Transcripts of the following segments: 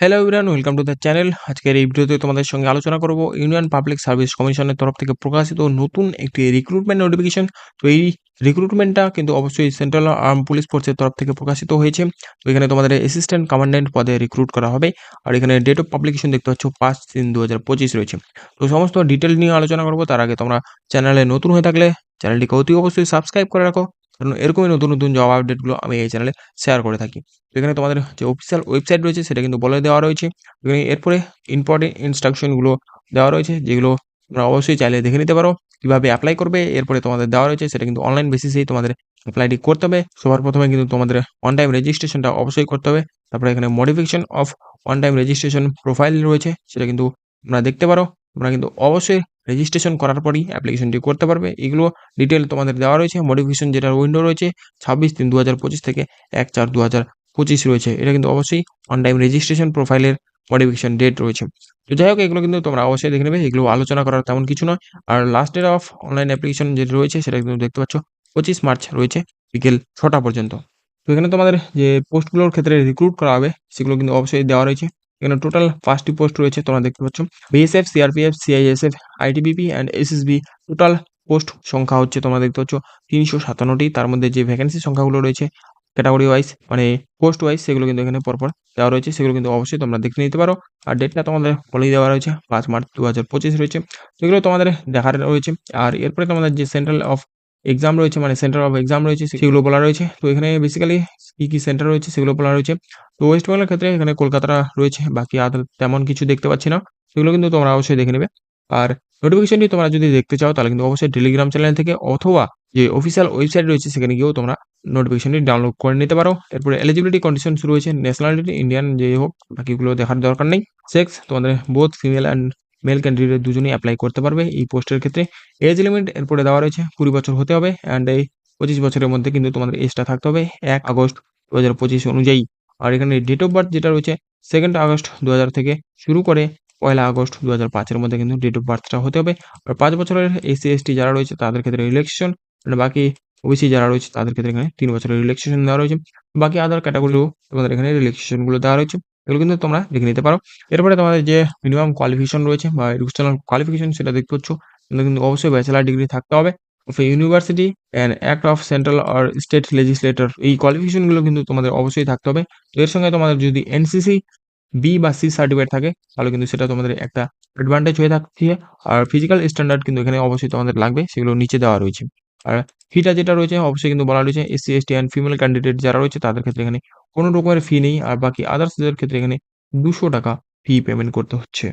Hello everyone welcome to the channel আজকের এই ভিডিওতে তোমাদের সঙ্গে আলোচনা করব ইউনিয়ন পাবলিক সার্ভিস কমিশনের তরফ থেকে প্রকাশিত নতুন একটি রিক্রুটমেন্ট নোটিফিকেশন তো এই রিক্রুটমেন্টটা কিন্তু অবশ্যই সেন্ট্রাল আর্ম পুলিশ ফোর্সের তরফ থেকে প্রকাশিত হয়েছে। তো এখানে তোমাদের অ্যাসিস্ট্যান্ট কমান্ডেন্ট পদে রিক্রুট করা হবে। আর এখানে ডেট অফ পাবলিকেশন দেখতে পাচ্ছ, পাঁচ তিন দু হাজার পঁচিশ রয়েছে। তো সমস্ত ডিটেল নিয়ে আলোচনা করব, তার আগে তোমরা চ্যানেলে নতুন হয়ে থাকলে চ্যানেলটিকে অতি অবশ্যই সাবস্ক্রাইব করে রাখো। কারণ এরকমই নতুন নতুন জব আপডেটগুলো আমি এই চ্যানেলে শেয়ার করে থাকি। তো এখানে তোমাদের যে অফিসিয়াল ওয়েবসাইট রয়েছে সেটা কিন্তু বলে দেওয়া রয়েছে। এখানে এরপরে ইম্পর্টেন্ট ইনস্ট্রাকশনগুলো দেওয়া রয়েছে, যেগুলো তোমরা অবশ্যই চাইলে দেখে নিতে পারো। কীভাবে অ্যাপ্লাই করবে, এরপরে তোমাদের দেওয়া রয়েছে, সেটা কিন্তু অনলাইন বেসিসেই তোমাদের অ্যাপ্লাইটি করতে হবে। সবার প্রথমে কিন্তু তোমাদের অন টাইম রেজিস্ট্রেশনটা অবশ্যই করতে হবে। তারপরে এখানে modification of one time registration profile রয়েছে, সেটা কিন্তু তোমরা দেখতে পারো। তোমরা কিন্তু অবশ্যই রেজিস্ট্রেশন করার পরই অ্যাপ্লিকেশনটি করতে পারবে। এগুলো ডিটেল তোমাদের দেওয়া রয়েছে মডিফিকেশন যেটা উইন্ডো রয়েছে, ছাব্বিশ তিন দু থেকে এক চার দু পঁচিশ রয়েছে। এটা কিন্তু অবশ্যই অন টাইম রেজিস্ট্রেশন প্রোফাইলের মডিফিকেশন ডেট রয়েছে। তো যাই হোক, এগুলো কিন্তু তোমরা অবশ্যই দেখে নেবে, এগুলো আলোচনা করার তেমন কিছু নয়। আর last date of online application যেটা রয়েছে, সেটা কিন্তু দেখতে পাচ্ছ পঁচিশ মার্চ রয়েছে, বিকেল ছটা পর্যন্ত। তো এখানে তোমাদের যে পোস্টগুলোর ক্ষেত্রে রিক্রুট করা হবে, সেগুলো কিন্তু অবশ্যই দেওয়া রয়েছে। এখানে টোটাল পাঁচটি পোস্ট রয়েছে, তোমরা দেখতে পাচ্ছ। BSF CRPF CISF ITBP and SSB total post সংখ্যা হচ্ছে তোমরা দেখতে পাচ্ছ তিনশো সাতান্নটি। তার মধ্যে যে ভ্যাকেন্সি সংখ্যাগুলো রয়েছে ক্যাটাগরি ওয়াইজ মানে পোস্ট ওয়াইজ সেগুলো কিন্তু এখানে পরপর দেওয়া রয়েছে। সেগুলো কিন্তু অবশ্যই তোমরা দেখে নিতে পারো। আর ডেটটা তোমাদের বলেই দেওয়া রয়েছে, পাঁচ মার্চ দু হাজার পঁচিশ রয়েছে। সেগুলো তোমাদের দেখার রয়েছে। আর এরপরে তোমাদের যে সেন্ট্রাল অফ এক্সাম রয়েছে মানে সেন্টার অফ এক্সাম রয়েছে, সেগুলো বলা রয়েছে। তো এখানে বেসিক্যালি কী কী সেন্টার রয়েছে সেগুলো বলা রয়েছে। তো ওয়েস্ট বেঙ্গলের ক্ষেত্রে এখানে কলকাতা রয়েছে, বাকি আর তেমন কিছু দেখতে পাচ্ছি না। সেগুলো কিন্তু তোমরা অবশ্যই দেখে নেবে। আর নোটিফিকেশনটি তোমরা যদি দেখতে চাও, তাহলে কিন্তু অবশ্যই টেলিগ্রাম চ্যানেল থেকে অথবা যে অফিসিয়াল ওয়েবসাইট রয়েছে, সেখানে গিয়েও তোমরা নোটিফিকেশনটি ডাউনলোড করে নিতে পারো। এরপরে এলিজিবিলিটি কন্ডিশন শুরু হয়েছে ন্যাশনালিটি ইন্ডিয়ান যে হোক, বাকিগুলো দেখার দরকার নেই। সেক্স তোমাদের both female and male candidate দুজনেই অ্যাপ্লাই করতে পারবে এই পোস্টের ক্ষেত্রে। এজ লিমিট এরপরে দেওয়া রয়েছে কুড়ি বছর হতে হবে অ্যান্ড এই পঁচিশ বছরের মধ্যে কিন্তু তোমাদের এজটা থাকতে হবে এক আগস্ট দু পঁচিশ অনুযায়ী। আর এখানে ডেট অফ বার্থ যেটা রয়েছে সেকেন্ড আগস্ট দু হাজার থেকে শুরু করে পয়লা আগস্ট দু হাজার পাঁচের মধ্যে কিন্তু ডেট অফ বার্থটা হতে হবে। আর পাঁচ বছরের এসসি এসটি যারা রয়েছে তাদের ক্ষেত্রে রিলেকশন বাকি ওবিসি যারা রয়েছে তাদের ক্ষেত্রে এখানে তিন বছরের রিলেক্সেশন দেওয়া রয়েছে। বাকি আদার ক্যাটাগরিও তোমাদের এখানে রিলেক্সেশনগুলো দেওয়া রয়েছে। এগুলো কিন্তু তোমরা দেখে নিতে পারো। এরপরে তোমাদের যে মিনিমাম কোয়ালিফিকেশন রয়েছে বা এডুকেশনাল কোয়ালিফিকেশন সেটা দেখতে পাচ্ছ কিন্তু অবশ্যই ব্যাচেলার ডিগ্রি থাকতে হবে। University and act of central R state legislator এই কোয়ালিফিকেশনগুলো কিন্তু তোমাদের অবশ্যই থাকতে হবে। তো এর সঙ্গে তোমাদের যদি এনসিসি বি বা সি সার্টিফিকেট থাকে, তাহলে কিন্তু সেটা তোমাদের একটা অ্যাডভান্টেজ হয়ে থাকছে আর ফিজিক্যাল স্ট্যান্ডার্ড কিন্তু এখানে অবশ্যই তোমাদের লাগবে, সেগুলো নিচে দেওয়া রয়েছে। আর ফিটা যেটা রয়েছে, অবশ্যই কিন্তু বলা রয়েছে SC ST and female candidate যারা রয়েছে, তাদের ক্ষেত্রে এখানে কোনো রকমের ফি নেই, আর বাকি আদার্সদের ক্ষেত্রে এখানে দুশো টাকা ফি পেমেন্ট করতে হচ্ছে।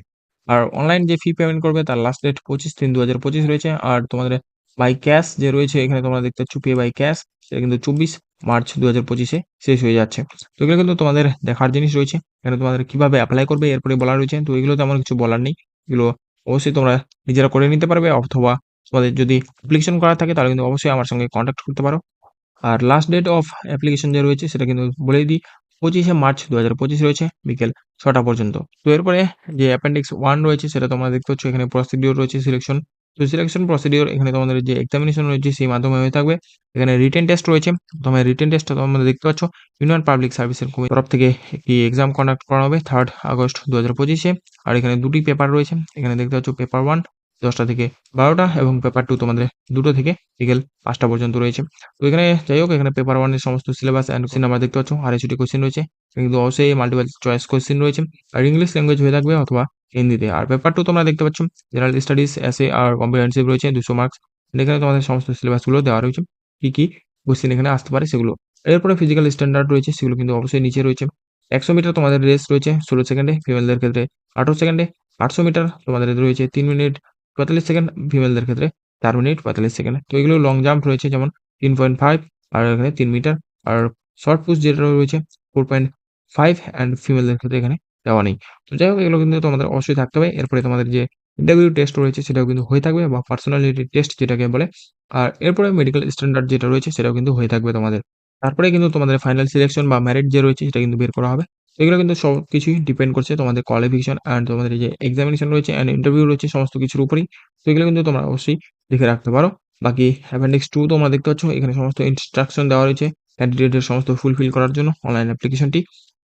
আর অনলাইন যে ফি পেমেন্ট করবে, তার লাস্ট ডেট পঁচিশ তিন দু হাজার পঁচিশ রয়েছে, আর তোমাদের বাই ক্যাশ যে রয়েছে, এখানে তোমরা দেখতে পাচ্ছ পে বাই ক্যাশ সেটা কিন্তু চব্বিশ মার্চ দু হাজার পঁচিশে শেষ হয়ে যাচ্ছে। তো এগুলো কিন্তু তোমাদের দেখার জিনিস রয়েছে, এখানে তোমাদের কীভাবে অ্যাপ্লাই করবে, এরপরে বলা রয়েছে, তো এগুলো তেমন কিছু বলার নেই। এগুলো অবশ্যই তোমরা নিজেরা করে নিতে পারবে, অথবা তোমাদের যদি অ্যাপ্লিকেশন করা থাকে, তাহলে কিন্তু অবশ্যই আমার সঙ্গে কন্ট্যাক্ট করতে পারো। আর লাস্ট ডেট অফ অ্যাপ্লিকেশন যে রয়েছে, সেটা কিন্তু বলেই দিই, পঁচিশে মার্চ দু হাজার পঁচিশ রয়েছে, বিকেল ছটা পর্যন্ত। তো এরপরে যে অ্যাপেন্ডিক্স ওয়ান রয়েছে, সেটা তোমরা দেখতে পাচ্ছ, এখানে প্রসিডিওর রয়েছে সিলেকশন তো সিলেকশন প্রসিডিওর এখানে তোমাদের যে এক্সামিনেশন রয়েছে, সেই মাধ্যমে হয়ে থাকবে। এখানে রিটেন টেস্ট রয়েছে। তোমার রিটেন টেস্টটা তোমরা দেখতে পাচ্ছ ইউনিয়ন পাবলিক সার্ভিসের তরফ থেকে একটি এক্সাম কন্ডাক্ট করা হবে থার্ড আগস্ট দু পঁচিশে। আর এখানে দুটি পেপার রয়েছে, এখানে দেখতে পাচ্ছ পেপার ওয়ান দশটা থেকে বারোটা এবং পেপার টু তোমাদের দুটো থেকে বিকেল পাঁচটা পর্যন্ত রয়েছে। তো এখানে যাই হোক, এখানে পেপার ওয়ানের সমস্ত সিলেবাস অ্যান্ড সিনেমা দেখতে পাচ্ছ। আড়াইশোটি কোয়েশ্চেন রয়েছে। কিন্তু অবশ্যই মাল্টিপল চয়েস কোয়েশ্চেন রয়েছে। আর ইংলিশ ল্যাঙ্গুয়েজ হয়ে থাকবে অথবা হিন্দিতে। আর পেপার টু তোমরা দেখতে পাচ্ছ জেনারেল স্টাডিজ এসে আর কম্প্রিহেন্সিভ রয়েছে, দুশো মার্কস এখানে তোমাদের সমস্ত সিলেবাসগুলো দেওয়া রয়েছে। কী কী কোয়েশ্চেন এখানে আসতে পারে সেগুলো। এরপরে ফিজিক্যাল স্ট্যান্ডার্ড রয়েছে, সেগুলো কিন্তু অবশ্যই নিচে রয়েছে। একশো মিটার তোমাদের রেস রয়েছে, ষোলো সেকেন্ডে ফিমেলদের ক্ষেত্রে আঠারো সেকেন্ডে আটশো মিটার তোমাদের রয়েছে, তিন মিনিট পঁয়তাল্লিশ সেকেন্ড ফিমেলদের ক্ষেত্রে, চার মিনিট পঁয়তাল্লিশ সেকেন্ড। তো এগুলো লং জাম্প রয়েছে, যেমন তিন পয়েন্ট ফাইভ আর এখানে তিন মিটার আর শর্ট পুশ যেটা রয়েছে ফোর পয়েন্ট ফাইভ অ্যান্ড ফিমেলদের ক্ষেত্রে এখানে দেওয়া নেই। তো যাই হোক, এগুলো কিন্তু তোমাদের অবশ্যই থাকতে হবে। এরপরে তোমাদের যে ইন্টারভিউ টেস্ট রয়েছে, সেটাও কিন্তু হয়ে থাকবে, বা পার্সোনালিটি টেস্ট যেটাকে বলে। আর এরপরে মেডিকেল স্ট্যান্ডার্ড যেটা রয়েছে, সেটাও কিন্তু হয়ে থাকবে তোমাদের। তারপরে কিন্তু তোমাদের ফাইনাল সিলেকশন বা ম্যারিট যে রয়েছে, সেটা কিন্তু বের করা হবে। এগুলো কিন্তু সব কিছুই ডিপেন্ড করছে তোমাদের কোয়ালিফিকেশন অ্যান্ড তোমাদের যে এক্সামিনেশন রয়েছে অ্যান্ড ইন্টারভিউ রয়েছে সমস্ত কিছুর উপরেই। তো এগুলো কিন্তু তোমরা অবশ্যই দেখে রাখতে পারো। বাকি অ্যাপেন্ডিক্স টু তোমরা দেখতে পাচ্ছ, এখানে সমস্ত ইনস্ট্রাকশন দেওয়া রয়েছে ক্যান্ডিডেটের সমস্ত ফুলফিল করার জন্য অনলাইন অ্যাপ্লিকেশনটি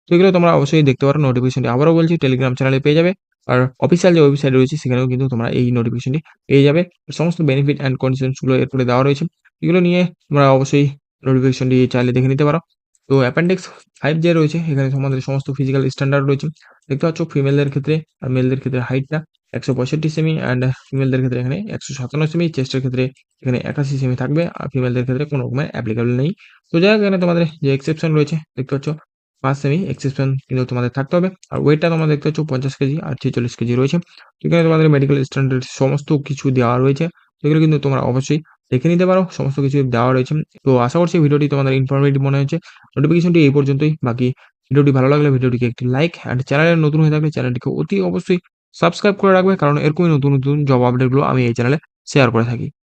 তো এগুলো তোমরা অবশ্যই দেখতে পারো নোটিফিকেশনটি আবারও বলছি টেলিগ্রাম চ্যানেলে পেয়ে যাবে। আর অফিসিয়াল যে ওয়েবসাইট রয়েছে সেখানেও কিন্তু তোমরা এই নোটিফিকেশনটি পেয়ে যাবে। সমস্ত বেনিফিট অ্যান্ড কন্ডিশনসগুলো এরপরে দেওয়া রয়েছে। এগুলো নিয়ে তোমরা অবশ্যই নোটিফিকেশনটি চাইলে দেখে নিতে পারো। তো অ্যাপেন্ডিক্স ফাইভ যে রয়েছে, এখানে তোমাদের সমস্ত ফিজিক্যাল স্ট্যান্ডার্ড রয়েছে। দেখতে পাচ্ছ ফিমেলদের ক্ষেত্রে আর মেলদের ক্ষেত্রে হাইটটা একশো পঁয়ষট্টি সেমি অ্যান্ড ফিমেলদের ক্ষেত্রে এখানে একশো সাতান্ন সেমি চেস্টের ক্ষেত্রে এখানে একাশি সেমি থাকবে আর ফিমেলদের ক্ষেত্রে কোনো রকমের অ্যাপ্লিকেবল নেই। তো যাই এখানে তোমাদের যে এক্সেপশন রয়েছে, দেখতে পাচ্ছ, পাঁচ সেমি এক্সেপশন কিন্তু তোমাদের থাকতে হবে। আর ওয়েটটা তোমরা দেখতে পাচ্ছ, পঞ্চাশ কেজি আর ছেচল্লিশ কেজি রয়েছে। এখানে তোমাদের মেডিকেল স্ট্যান্ডার্ড সমস্ত কিছু দেওয়া রয়েছে। সেগুলো কিন্তু তোমরা অবশ্যই দেখে নিতে পারো, সমস্ত কিছু দেওয়া রয়েছে। তো আশা করছি ভিডিওটি তোমাদের ইনফরমেটিভ মনে হয়েছে। নোটিফিকেশনটি এই পর্যন্তই। বাকি ভিডিওটি ভালো লাগলে ভিডিওটিকে একটি লাইক অ্যান্ড চ্যানেলে নতুন হয়ে থাকলে চ্যানেলটিকে অতি অবশ্যই সাবস্ক্রাইব করে রাখবে, কারণ এরকমই নতুন নতুন জব আপডেটগুলো আমি এই চ্যানেলে শেয়ার করে থাকি।